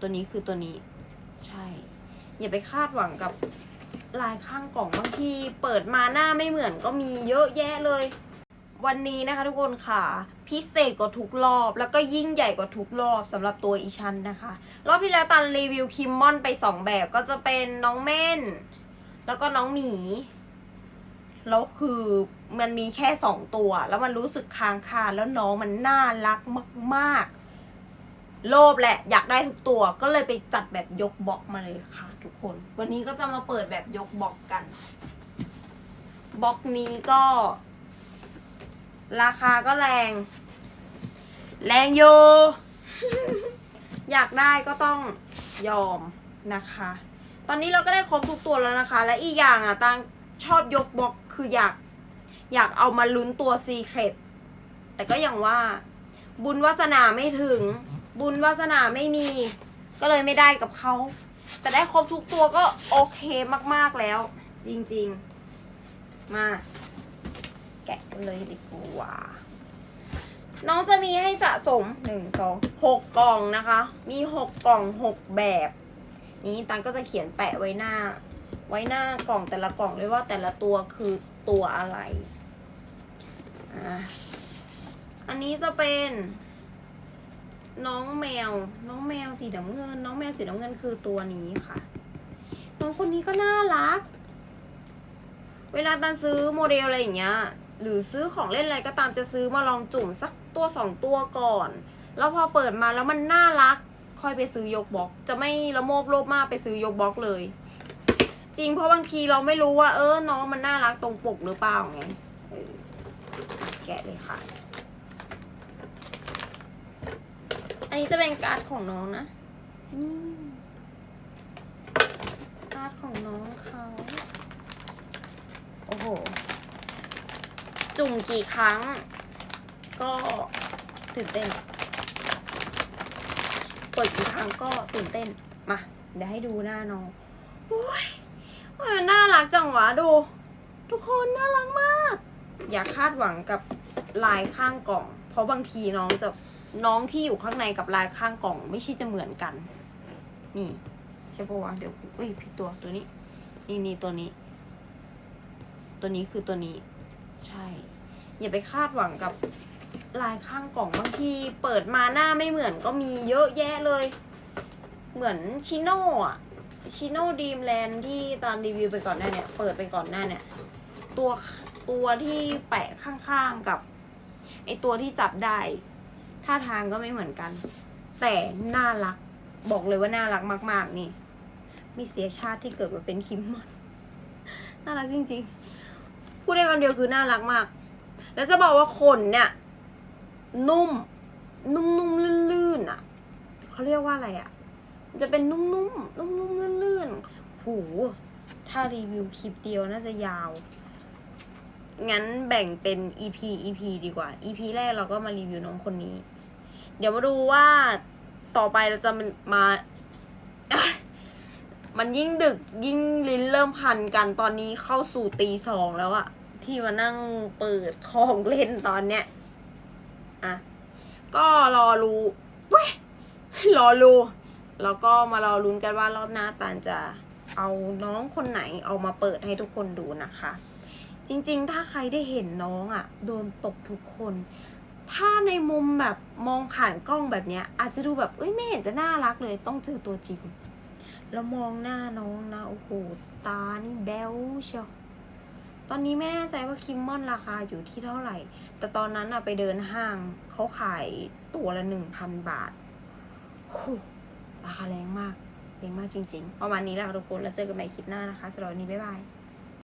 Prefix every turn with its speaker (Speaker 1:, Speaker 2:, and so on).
Speaker 1: ตัวนี้คือตัวนี้ ใช่ อย่าไปคาดหวังกับลายข้างกล่องบางทีเปิดมาหน้าไม่เหมือนก็มีเยอะแยะเลย วันนี้นะคะทุกคนค่ะ พิเศษกว่าทุกรอบ แล้วก็ยิ่งใหญ่กว่าทุกรอบสำหรับตัวอีชันนะคะ รอบที่แล้วตันรีวิวคิมมอนไปสองแบบก็จะเป็นน้องเม่น แล้วก็น้องหมีแล้วคือมันมีแค่สองตัว แล้วมันรู้สึกค้างคาแล้วน้องมันน่ารักมาก ๆ โลภแหละอยากได้ทุกตัวก็เลยไปจัดแบบยกบล็อกมาเลยค่ะ ทุกคน วันนี้ก็จะมาเปิดแบบยกบล็อกกันบล็อกนี้ก็ ราคาก็แรง แรงอยู่อยากได้ก็ต้องยอมนะคะ ตอนนี้เราก็ได้ครบทุกตัวแล้วนะคะ และอีกอย่างอะตังชอบยกบล็อกคืออยากอยากเอามาลุ้นตัวซีเครตแต่ก็อย่างว่า บุญวาสนาไม่ถึง บุญวาสนาไม่มี ก็เลยไม่ได้กับเขา แต่ได้ครบทุกตัวก็โอเคมากๆแล้ว จริงๆ มา แกะกันเลยดีกว่าน้องจะมีให้สะสมหนึ่งสองหกกล่องนะคะ มีหกกล่องหกแบบ นี้ตังก็จะเขียนแปะไว้หน้า ไว้หน้ากล่องแต่ละกล่องเลยว่าแต่ละตัวคือตัวอะไร อะอันนี้จะเป็น น้องแมว น้องแมวสีน้ำเงิน น้องแมวสีน้ำเงินคือตัวนี้ค่ะ น้องคนนี้ก็น่ารัก เวลาตันซื้อโมเดลอะไรอย่างเงี้ย หรือซื้อของเล่นอะไรก็ตามจะซื้อมาลองจุ่มสักตัวสองตัวก่อน แล้วพอเปิดมาแล้วมันน่ารัก ค่อยไปซื้อยกบล็อก จะไม่ละโมบโลภมากไปซื้อยกบล็อกเลย จริงเพราะบางทีเราไม่รู้ว่า เออน้องมันน่ารักตรงปกหรือเปล่าไงแกะเลยค่ะ อันนี้จะเป็นการ์ดของน้องนะนี่การ์ดของน้องเขาโอ้โห จุ่มกี่ครั้ง ก็ตื่นเต้นเปิดกี่ครั้งก็ตื่นเต้น มา เดี๋ยวให้ดูหน้าน้องโอ้ยโอ้ยน่ารักจังหวะดู ทุกคนน่ารักมาก อย่าคาดหวังกับลายข้างกล่อง เพราะบางทีน้องจะ น้องที่อยู่ข้างในกับลายข้างกล่อง ไม่ใช่จะเหมือนกัน นี่ ใช่ปะวะเดี๋ยวอุ้ยผิดตัวตัวนี้ นี่นี่ตัวนี้ ตัวนี้คือตัวนี้ ใช่ อย่าไปคาดหวังกับลายข้างกล่องบางทีเปิดมาหน้าไม่เหมือนก็มีเยอะแยะเลย เหมือนชิโน่อะชิโน่ดีมแลนด์ที่ตอนรีวิวไปก่อนหน้าเนี่ย เปิดไปก่อนหน้าเนี่ย ตัวตัวที่แปะข้างๆกับไอตัวที่จับได้ ท่าทางก็ไม่เหมือนกัน แต่น่ารักบอกเลยว่าน่ารักมาก ๆ นี่ มีเสียชาติที่เกิดมาเป็นคิมมอนน่ารักจริง ๆ พูดได้คำเดียวคือน่ารักมาก แล้วจะบอกว่าขนเนี่ย นุ่ม นุ่มๆลื่นๆอะเขาเรียกว่าอะไรอะจะเป็นนุ่มๆนุ่มๆลื่นๆหูถ้ารีวิวคลิปเดียวน่าจะยาว งั้นแบ่งเป็น EP EP ดีกว่า EP แรกเราก็มารีวิวน้องคนนี้ เดี๋ยวมาดูว่าต่อไปเราจะมา มันยิ่งดึกยิ่งลิ้นเริ่มพันกันตอนนี้เข้าสู่ตีสองแล้วอะที่มานั่งเปิดของเล่นตอนเนี้ยอะก็รอรู้เว้ยรอรู้แล้วก็มารอลุ้นกันว่ารอบหน้าตาลจะเอาน้องคนไหนเอามาเปิดให้ทุกคนดูนะคะ จริงๆ ถ้าใครได้เห็นน้องอะ่ะ โดนตกทุกคน ถ้าในมุมแบบมองผ่านกล้องแบบเนี้ย อาจจะดูแบบเอ้ยไม่เห็นจะน่ารักเลยต้องเจอตัวจริง แล้วมองหน้าน้องนะโอ้โหตานี่แบ๊วเชียวตอนนี้ไม่แน่ใจว่าคิมมอนราคาอยู่ที่เท่าไหร่ แต่ตอนนั้นอะไปเดินห้างเขาขายตัวละหนึ่งพันบาทโอ้ราคาแรงมากแรงมากจริง ๆ ประมาณนี้แหละค่ะทุกคน แล้วเจอกันใหม่คลิปหน้านะคะสำหรับวันนี้บ๊ายบาย